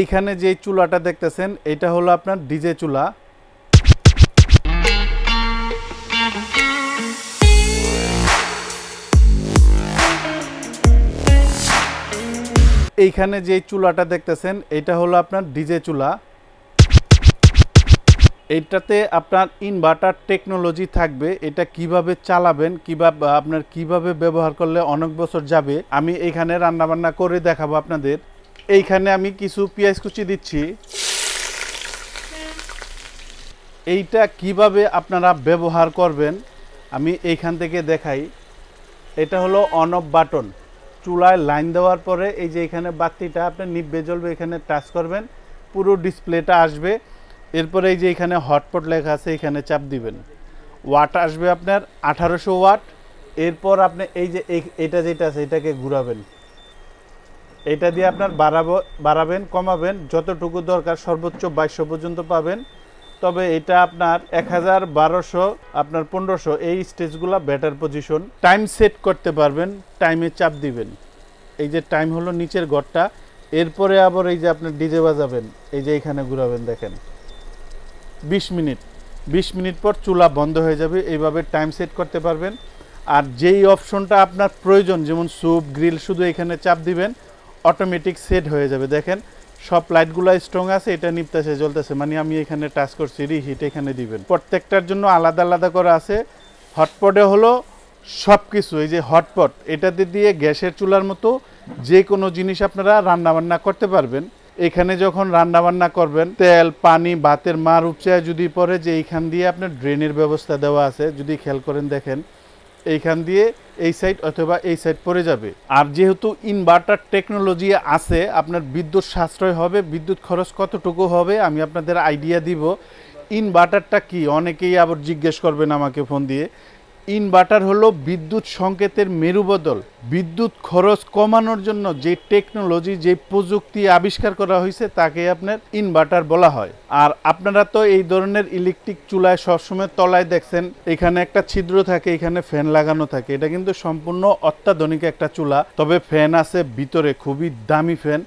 এইখানে যে চুলাটা দেখতেছেন, এটা হলো আপনার ডিজে চুলা। এইখানে যে চুলাটা দেখতেছেন, এটা হলো আপনার ডিজে চুলা। এইটাতে আপনার ইনভার্টার টেকনোলজি থাকবে, এটা কীভাবে চালাবেন কীভাবে আপনার কীভাবে ব্যবহার করলে অনেক বছর যাবে, আমি এইখানে রান্নাবান্না করে দেখাবো আপনাদের। এইখানে আমি কিছু পেঁয়াজ কুচি দিচ্ছি। এইটা কীভাবে আপনারা ব্যবহার করবেন, আমি এইখান থেকে দেখাই। এটা হলো অন অফ বাটন চুলায় লাইন দেওয়ার পরে এই যে এখানে বাতিটা, আপনি নিভবে জ্বলবে, এখানে টাচ করবেন, পুরো ডিসপ্লেটা আসবে। এরপরে এই যে এখানে হটপট লেখা আছে, এখানে চাপ দিবেন। ওয়াট আসবে আপনার আঠারোশো ওয়াট এরপর আপনি এই যে এটা যেটা আছে, এটাকে ঘুরাবেন। এটা দিয়ে আপনার বাড়াবো, বাড়াবেন, কমাবেন, যতটুকু দরকার সর্বোচ্চ বাইশশো পর্যন্ত পাবেন। তবে এটা আপনার এক হাজার বারোশো, আপনার পনেরোশো, এই স্টেজগুলো বেটার পজিশন টাইম সেট করতে পারবেন টাইমে চাপ দিবেন। এই যে টাইম হলো নিচের ঘরটা এরপরে আবার এই যে আপনার ডিজে বাজাবেন, এই যে এখানে ঘুরাবেন দেখেন। বিশ মিনিট বিশ মিনিট পর চুলা বন্ধ হয়ে যাবে, এইভাবে টাইম সেট করতে পারবেন। আর যেই অপশনটা আপনার প্রয়োজন, যেমন স্যুপ গ্রিল শুধু এখানে চাপ দিবেন অটোমেটিক সেট হয়ে যাবে। দেখেন, সব লাইটগুলো স্ট্রং আছে, এটা নিপতেছে, জ্বলতেছে। মানে আমি এখানে টাচ করছি রিহিট এখানে দিবেন। প্রত্যেকটার জন্য আলাদা আলাদা করা আছে। হটপটে হলো সব কিছু এই যে হটপট এটাতে দিয়ে গ্যাসের চুলার মতো যে কোনো জিনিস আপনারা রান্নাবান্না করতে পারবেন। এখানে যখন রান্নাবান্না করবেন, তেল, পানি, ভাতের মার উপচায় যদি পরে যে এইখান দিয়ে আপনার ড্রেনের ব্যবস্থা দেওয়া আছে, যদি খেয়াল করেন দেখেন এইখান দিয়ে এই সাইড অথবা এই সাইড পড়ে যাবে। আর যেহেতু ইনভার্টার টেকনোলজি আছে, আপনার বিদ্যুৎ সাশ্রয় হবে, বিদ্যুৎ খরচ কতটুকু হবে, আমি আপনাদের আইডিয়া দিব। ইনভার্টারটা কি? অনেকেই আবার জিজ্ঞেস করবেন আমাকে ফোন দিয়ে। ইনভার্টার হলো বিদ্যুৎ সংকেতের মেরুবদল। বিদ্যুৎ খরচ কমানোর জন্য যে টেকনোলজি, যে প্রযুক্তি আবিষ্কার করা হয়েছে, তাকে আপনার ইনভার্টার বলা হয়। আর আপনারা তো এই ধরনের ইলেকট্রিক চুলায় সবসময় তলায় দেখছেন, এখানে একটা ছিদ্র থাকে, এখানে ফ্যান লাগানো থাকে। এটা কিন্তু সম্পূর্ণ অত্যাধুনিক একটা চুলা। তবে ফ্যান আছে, ভিতরে খুবই দামি ফ্যান।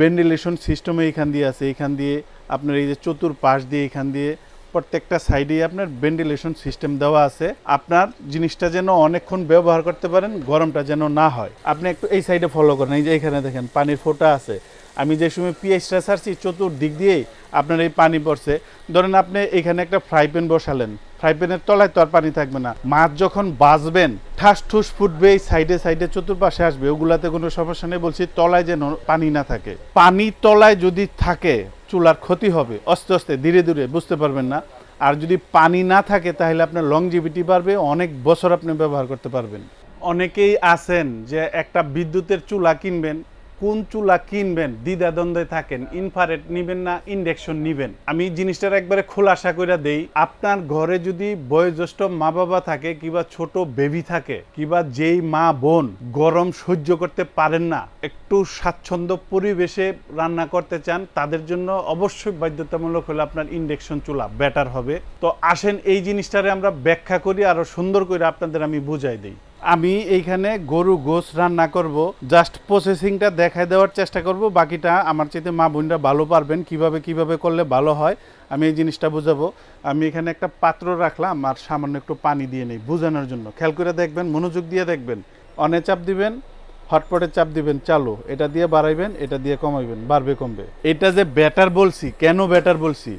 ভেন্টিলেশন সিস্টেমে এখান দিয়ে আছে। এখান দিয়ে আপনার এই যে চতুর পাশ দিয়ে, এখান দিয়ে প্রত্যেকটা সাইডেই আপনার ভেন্টিলেশন সিস্টেম দেওয়া আছে। আপনার জিনিসটা যেন অনেকক্ষণ ব্যবহার করতে পারেন, গরমটা যেন না হয়। আপনি একটু এই সাইডে ফলো করেন। এই যে এখানে দেখেন, পানির ফোঁটা আছে। আমি যে সময় পিএইচটা ছাড়ছি, চতুর্দিক দিয়েই আপনার এই পানি পড়ছে। ধরেন আপনি এখানে একটা ফ্রাই প্যান বসালেন। ফ্রাই প্যানের তলায় তো আর পানি থাকবে না। মাছ যখন বাঁচবেন, ঠাস ঠুস ফুটবে, এই সাইডে সাইডে চতুর্পাশে আসবে। ওগুলাতে কোনো সমস্যা নেই। বলছি তলায় যেন পানি না থাকে। পানি তলায় যদি থাকে চুলার ক্ষতি হবে। আস্তে আস্তে, ধীরে ধীরে, বুঝতে পারবেন না। আর যদি পানি না থাকে, তাহলে আপনার লংজিভিটি বাড়বে, অনেক বছর আপনি ব্যবহার করতে পারবেন। অনেকেই আছেন যে একটা বিদ্যুতের চুলা কিনবেন কোন চুলা কিনবেন, দ্বিধাদ্বন্দ্বে থাকেন ইনফারেট নিবেন না ইন্ডাকশন নিবেন? আমি জিনিসটার একবারে খোলাসা করে দেই, আপনার ঘরে যদি বয়োজ্যেষ্ঠ মা বাবা থাকে কিংবা ছোট বেবি থাকে কিংবা যেই মা বোন গরম সহ্য করতে পারেন না, একটু স্বাচ্ছন্দ্য পরিবেশে রান্না করতে চান, তাদের জন্য অবশ্যই বাধ্যতামূলক হলে আপনার ইন্ডাকশন চুলা বেটার হবে। তো আসেন এই জিনিসটারে আমরা ব্যাখ্যা করি, আরও সুন্দর করে আপনাদের আমি বুঝাই দিই। আমি এইখানে গরু গোস রান্না করব। জাস্ট প্রসেসিংটা দেখায় দেওয়ার চেষ্টা করব। বাকিটা আমার চাইতে মা বোনরা ভালো পারবেন। কীভাবে কীভাবে করলে ভালো হয়, আমি এই জিনিসটা বুঝাবো। আমি এখানে একটা পাত্র রাখলাম আর সামান্য একটু পানি দিয়ে নেই বোঝানোর জন্য। খেয়াল করে দেখবেন, মনোযোগ দিয়ে দেখবেন। অনে চাপ দিবেন, হটপটে চাপ দিবেন, চালু। এটা দিয়ে বাড়াইবেন, এটা দিয়ে কমাইবেন, বাড়বে, কমবে। এটা যে ব্যাটার বলছি, কেন ব্যাটার বলছি?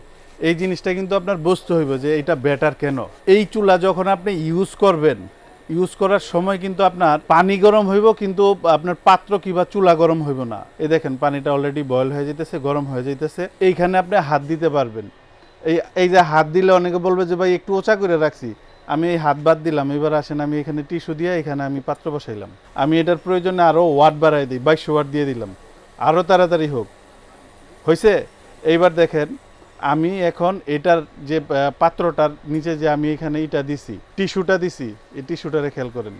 এই জিনিসটা কিন্তু আপনার বুঝতে হইব যে এটা ব্যাটার কেন। এই চুলা যখন আপনি ইউজ করবেন ইউজ করার সময় কিন্তু আপনার পানি গরম হইব, কিন্তু আপনার পাত্র কিংবা চুলা গরম হইব না। এই দেখেন, পানিটা অলরেডি বয়েল হয়ে যাইতেছে, গরম হয়ে যাইতেছে। এইখানে আপনি হাত দিতে পারবেন। এই এই যে হাত দিলে অনেকে বলবে যে, ভাই, একটু ওচা করে রাখছি। আমি এই হাত বাদ দিলাম, এবার আসেন, আমি এখানে টিস্যু দিয়ে এখানে আমি পাত্র বসাইলাম। আমি এটার প্রয়োজনে আরও ওয়াট বাড়াই দিই, বাইশশো ওয়াট দিয়ে দিলাম। আরও তাড়াতাড়ি হোক। হয়েছে এইবার দেখেন আমি এখন এটার যে পাত্রটার নিচে যে আমি এখানে এটা দিছি, টিস্যুটা দিছি, এই টিস্যুটারে খেয়াল করেন।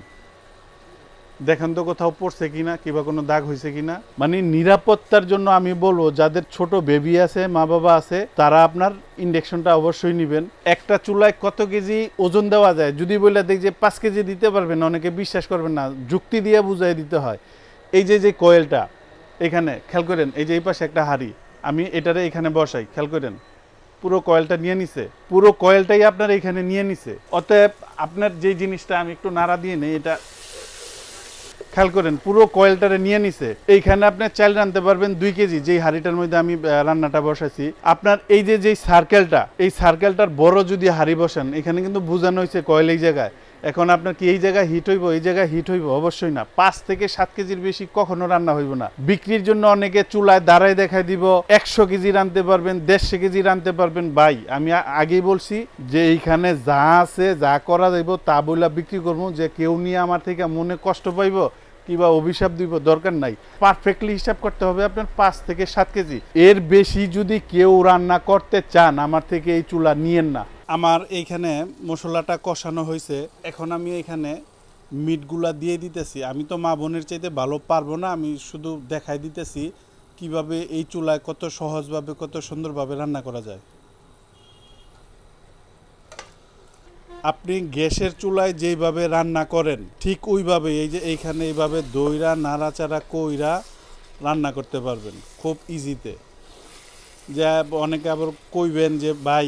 দেখেন তো কোথাও পড়ছে কিনা, কিংবা কোনো দাগ হয়েছে কিনা। মানে নিরাপত্তার জন্য আমি বলব, যাদের ছোট বেবি আছে, মা বাবা আছে, তারা আপনার ইন্ডেকশনটা অবশ্যই নেবেন। একটা চুলায় কত কেজি ওজন দেওয়া যায়? যদি বলে দেখ যে পাঁচ কেজি দিতে পারবেন, অনেকে বিশ্বাস করবেন না, যুক্তি দিয়ে বুঝাই দিতে হয়। এই যে যে কয়েলটা এখানে, খেয়াল করেন, এই যে এই পাশে একটা হাড়ি, আমি এটারে এখানে বসাই, খেয়াল করেন। পুরো কয়েলটা নিয়ে নিছে। পুরো কয়েলটাই আপনার এখানে নিয়ে নিছে। অতএব আপনার যে জিনিসটা আমি একটু নাড়া দিয়ে নেই, এটা খেয়াল করেন, পুরো কয়েলটারে নিয়ে নিছে। এইখানে আপনি চাল রানতে পারবেন দুই কেজি, যেই হাঁড়িটার মধ্যে আমি রান্নাটা বসাইছি। আপনার এই যে, যেই সার্কেলটা এই সার্কেলটার বড় যদি হাঁড়ি বসান, এখানে কিন্তু বোঝানো হয়েছে কয়েল এই জায়গায়। এখন আপনার কি এই জায়গায় হিট হইব, এই জায়গায় হিট হইব? অবশ্যই না। পাঁচ থেকে সাত কেজির বেশি কখনো রান্না হইব না। বিক্রির জন্য অনেকে চুলায় দাঁড়ায় দেখাই দিব, একশো কেজি রানতে পারবেন, দেড়শো কেজি রানতে পারবেন। ভাই, আমি আগেই বলছি যে এইখানে যা আছে, যা করা যাইব, তা বইলা বিক্রি করব যে কেউ নিয়ে আমার থেকে মনে কষ্ট পাইব কিংবা অভিশাপ দিব, দরকার নাই। পারফেক্টলি হিসাব করতে হবে আপনার পাঁচ থেকে সাত কেজি। এর বেশি যদি কেউ রান্না করতে চান, আমার থেকে এই চুলা নিয়েন না। আমার এইখানে মশলাটা কষানো হয়েছে। এখন আমি এখানে মিটগুলা দিয়ে দিতেছি। আমি তো মা বোনের চাইতে ভালো পারব না, আমি শুধু দেখাই দিতেছি কীভাবে এই চুলায় কত সহজভাবে, কত সুন্দরভাবে রান্না করা যায়। আপনি গ্যাসের চুলায় যেইভাবে রান্না করেন, ঠিক ওইভাবে এই যে এইখানে এইভাবে দইরা, নাড়াচাড়া কইরা রান্না করতে পারবেন, খুব ইজিতে যে অনেকে আবার কইবেন যে, ভাই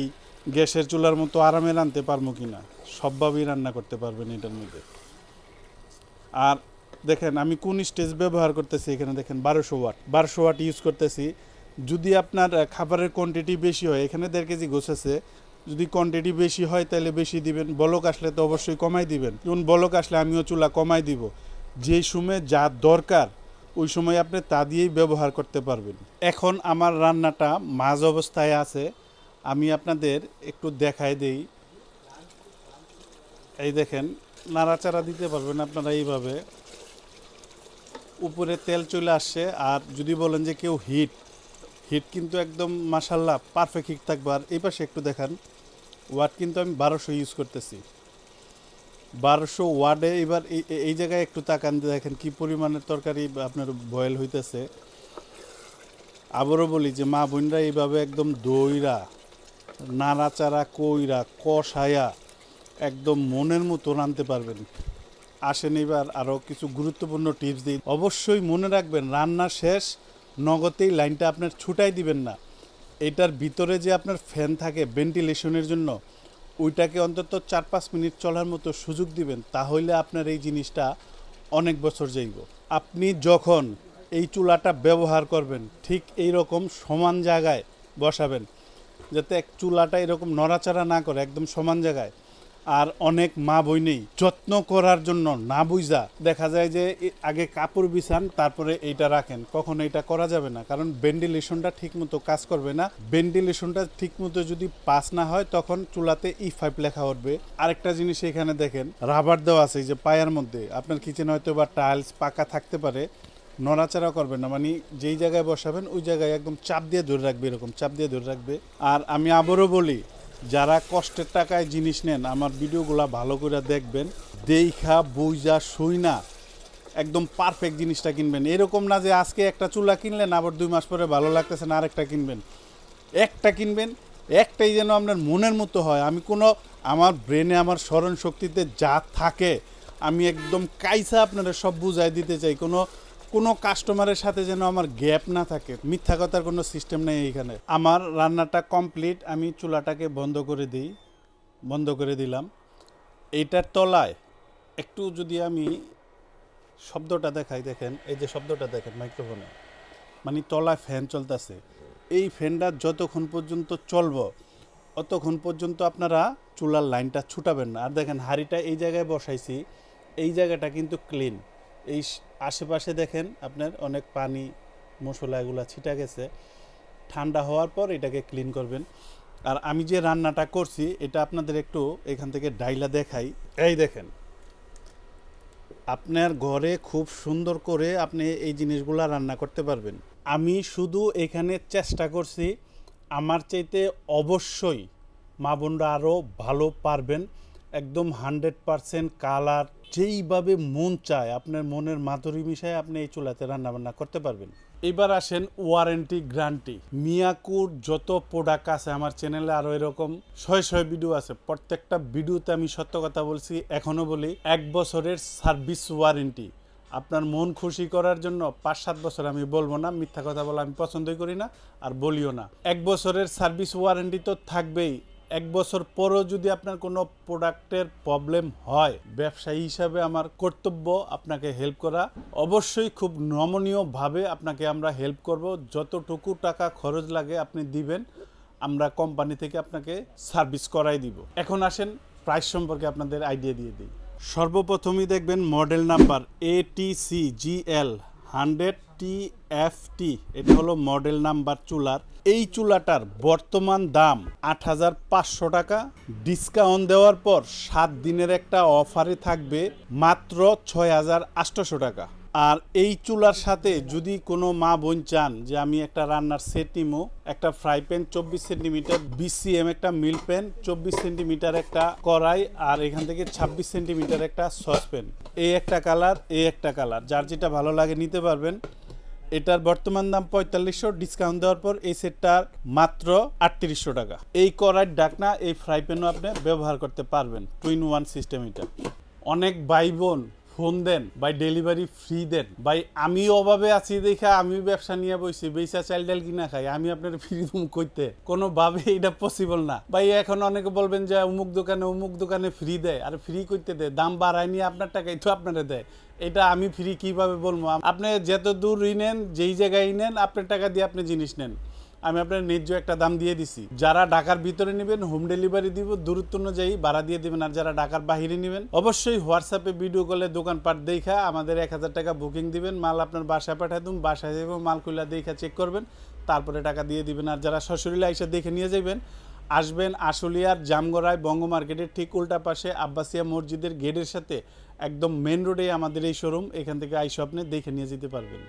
গ্যাসের চুলার মতো আরামে রানতে পারব কি না? সবভাবেই রান্না করতে পারবেন এটার মধ্যে। আর দেখেন, আমি কোন স্টেজ ব্যবহার করতেছি এখানে দেখেন, বারোশো ওয়াট। বারোশো ওয়াট ইউজ করতেছি। যদি আপনার খাবারের কোয়ান্টিটি বেশি হয়, এখানে দেড় কেজি গোছ আছে। যদি কোয়ান্টিটি বেশি হয়, তাহলে বেশি দিবেন। বলক আসলে তো অবশ্যই কমাই দিবেন। যেমন বলক আসলে আমিও চুলা কমাই দিব। যেই সময় যা দরকার, ওই সময় আপনি তা দিয়েই ব্যবহার করতে পারবেন। এখন আমার রান্নাটা মাঝ অবস্থায় আছে। আমি আপনাদের একটু দেখাই দেই। এই দেখেন, নাড়াচাড়া দিতে পারবেন আপনারা এইভাবে। উপরে তেল চলে আসছে, আর যদি বলেন যে কেউ হিট হিট কিন্তু একদম মাসাল্লাহ পারফেক্ট হিট থাকবে। আর এই পাশে একটু দেখান, ওয়াট কিন্তু আমি বারোশো ইউজ করতেছি। বারোশো ওয়ার্ডে এবার এই জায়গায় একটু তাকান, দেখেন কি পরিমাণের তরকারি আপনার বয়েল হইতেছে। আবারও বলি যে মা বোনরা এইভাবে একদম দইরা নাড়াচাড়া, কইরা কষায়া একদম মনের মতো রানতে পারবেন। আসেন এবার আরও কিছু গুরুত্বপূর্ণ টিপস দিই। অবশ্যই মনে রাখবেন, রান্না শেষ, নগদেই লাইনটা আপনার ছুটাই দিবেন না। এটার ভিতরে যে আপনার ফ্যান থাকে ভেন্টিলেশনের জন্য, ওইটাকে অন্তত চার পাঁচ মিনিট চলার মতো সুযোগ দিবেন, তাহলে আপনার এই জিনিসটা অনেক বছর যাইব। আপনি যখন এই চুলাটা ব্যবহার করবেন, ঠিক এই রকম সমান জায়গায় বসাবেন যাতে এক চুলাটা এরকম নড়াচড়া না করে, একদম সমান জায়গায়। আর অনেক মা বই নেই। যত্ন করার জন্য না বুঝা দেখা যায় যে আগে কাপড় বিছান, তারপরে এইটা রাখেন। কখন এটা করা যাবে না। কারণ ভেন্টিলেশনটা ঠিক মতো কাজ করবে না। ভেন্টিলেশনটা ঠিক মতো যদি পাস না হয়, তখন চুলাতে ই ফাইভ লেখা উঠবে। আরেকটা জিনিস এখানে দেখেন, রাবার দেওয়া আছে যে পায়ার মধ্যে। আপনার কিচেন হয়তো বা টাইলস পাকা থাকতে পারে। নড়াচড়া করবেন না মানে যেই জায়গায় বসাবেন, ওই জায়গায় একদম চাপ দিয়ে ধরে রাখবে, এরকম চাপ দিয়ে ধরে রাখবে। আর আমি আবারও বলি, যারা কষ্টের টাকায় জিনিস নেন, আমার ভিডিওগুলো ভালো করে দেখবেন দেইখা বুইজা শুই না, একদম পারফেক্ট জিনিসটা কিনবেন। এরকম না যে আজকে একটা চুলা কিনলেন, আবার দুই মাস পরে ভালো লাগতেছে না, আরেকটা কিনবেন। একটা কিনবেন, একটাই যেন আপনার মনের মতো হয়। আমি কোনো, আমার ব্রেনে আমার স্মরণ শক্তিতে যা থাকে, আমি একদম কাইসা আপনারা সব বুঝাই দিতে চাই। কোনো কোনো কাস্টমারের সাথে যেন আমার গ্যাপ না থাকে মিথ্যা কথার কোনো সিস্টেম নেই এইখানে। আমার রান্নাটা কমপ্লিট আমি চুলাটাকে বন্ধ করে দিই, বন্ধ করে দিলাম। এইটার তলায় একটু যদি আমি শব্দটা দেখাই, দেখেন, এই যে শব্দটা দেখেন মাইক্রোফোনে মানে তলায় ফ্যান চলতেছে। এই ফ্যানটা যতক্ষণ পর্যন্ত চলব, অতক্ষণ পর্যন্ত আপনারা চুলার লাইনটা ছুটাবেন না। আর দেখেন, হাঁড়িটা এই জায়গায় বসাইছি, এই জায়গাটা কিন্তু ক্লিন এই আশেপাশে দেখেন আপনার অনেক পানি মশলা এগুলো ছিটা গেছে। ঠান্ডা হওয়ার পর এটাকে ক্লিন করবেন। আর আমি যে রান্নাটা করছি, এটা আপনাদের একটু এখান থেকে ডাইলা দেখাই। এই দেখেন, আপনার ঘরে খুব সুন্দর করে আপনি এই জিনিসগুলো রান্না করতে পারবেন। আমি শুধু এখানে চেষ্টা করছি, আমার চাইতে অবশ্যই মা বোনরা আরও ভালো পারবেন। একদম হান্ড্রেড পারসেন্ট কালার যেইভাবে মন চায়, আপনার মনের মাধুরী মিশায় আপনি এই চুলাতে রান্নাবান্না করতে পারবেন। এবার আসেন ওয়ারেন্টি গ্যারান্টি। মিয়াকুর যত প্রোডাক্ট আছে, আমার চ্যানেলে আরও এরকম ছয় ছয় ভিডিও আছে। প্রত্যেকটা ভিডিওতে আমি সত্য কথা বলছি, এখনও বলি, এক বছরের সার্ভিস ওয়ারেন্টি। আপনার মন খুশি করার জন্য পাঁচ সাত বছর আমি বলব না, মিথ্যা কথা বলা আমি পছন্দই করি না আর বলিও না। এক বছরের সার্ভিস ওয়ারেন্টি তো থাকবেই। এক বছর পরও যদি আপনার কোনো প্রোডাক্টের প্রবলেম হয়, ব্যবসায়ী হিসাবে আমার কর্তব্য আপনাকে হেল্প করা। অবশ্যই খুব নমনীয়ভাবে আপনাকে আমরা হেল্প করব। যতটুকু টাকা খরচ লাগে আপনি দিবেন, আমরা কোম্পানি থেকে আপনাকে সার্ভিস করাই দিব। এখন আসেন, প্রাইস সম্পর্কে আপনাদের আইডিয়া দিয়ে দিই। সর্বপ্রথমই দেখবেন model number A T C G L hundred T F T, এটা হলো মডেল নাম্বার চুলার। এই চুলাটার বর্তমান দাম আট হাজার পাঁচশো টাকা। ডিসকাউন্ট দেওয়ার পর সাত দিনের একটা অফারে থাকবে মাত্র ছয় হাজার আটশোশো টাকা। আর এই চুলার সাথে যদি কোনো মা বোন চান যে আমি একটা রান্নার সেট নিমো, একটা ফ্রাই প্যান চব্বিশ সেন্টিমিটার বিসিএম একটা মিল প্যান চব্বিশ সেন্টিমিটার একটা কড়াই আর এখান থেকে ছাব্বিশ সেন্টিমিটার একটা সসপ্যান এই একটা কালার এই একটা কালার যার যেটা ভালো লাগে নিতে পারবেন। এটার বর্তমান দাম পঁয়তাল্লিশশো ডিসকাউন্ট দেওয়ার পর এই সেটটার মাত্র আটত্রিশশো টাকা। এই কড়াইয়ের ডাকনা, এই ফ্রাই প্যানও আপনি ব্যবহার করতে পারবেন। টু ইন ওয়ান সিস্টেম এটা। অনেক ভাই বোন ফোন দেন, বাই ডেলিভারি ফ্রি দেন। ভাই আমি অভাবে আছি দেখে আমি ব্যবসা নিয়ে বইছি বেসা চাল ডাল কিনা খাই, আমি আপনার ফ্রি দুম কইতে। কোনোভাবে এটা পসিবল না। ভাই এখন অনেকে বলবেন যে অমুক দোকানে অমুক দোকানে ফ্রি দেয়। আর ফ্রি করতে দেয়, দাম বাড়ায় নিয়ে আপনার টাকাই তো আপনারা দেয়। এটা আমি ফ্রি কীভাবে বলব? আপনি যত দূর নেন, যেই জায়গায় নেন, আপনার টাকা দিয়ে আপনি জিনিস নেন। আমি আপনার ন্যায্য একটা দাম দিয়ে দিছি। যারা ঢাকার ভিতরে নেবেন হোম ডেলিভারি দিব, দূরত্ব অনুযায়ী ভাড়া দিয়ে দিবেন, আর যারা ঢাকার বাহিরে নেবেন, অবশ্যই হোয়াটসঅ্যাপে ভিডিও কলে দোকানপাট দেখা, আমাদের এক হাজার টাকা বুকিং দিবেন, মাল আপনার বাসায় পাঠাই দিন বাসায় যাব মাল খুলে দেখা চেক করবেন, তারপরে টাকা দিয়ে দিবেন, আর যারা সশরীরে আইসা দেখে নিয়ে যাবেন আসবেন আশুলিয়ার জামগড়ায় বঙ্গ মার্কেটের ঠিক উল্টা পাশে আব্বাসিয়া মসজিদের গেটের সাথে, একদম মেন রোডে আমাদের এই শোরুম এখান থেকে আইসা আপনি দেখে নিয়ে যেতে পারবেন।